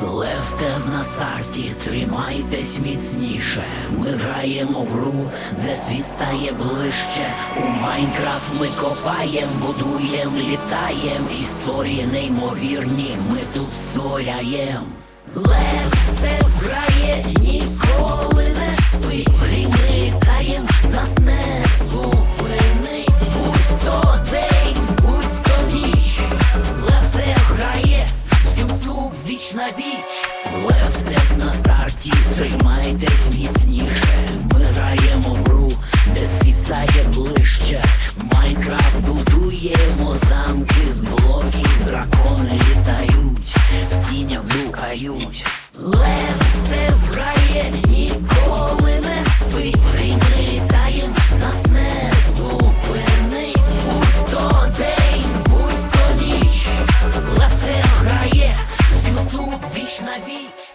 Левтев на старті, тримайтесь міцніше. Ми граємо в гру, де світ стає ближче. У Майнкрафт ми копаєм, будуєм, літаєм. Історії неймовірні, ми тут створяєм. Левтев віч на віч. Левтев на старті, тримайтесь міцніше. Ми граємо в гру, де світ стає ближче. В Майнкрафт будуємо замки з блоків, дракони літають, в тінях блукають. Грає, ніколи будь то ніч. Левтев грає, з Ютуб віч на віч.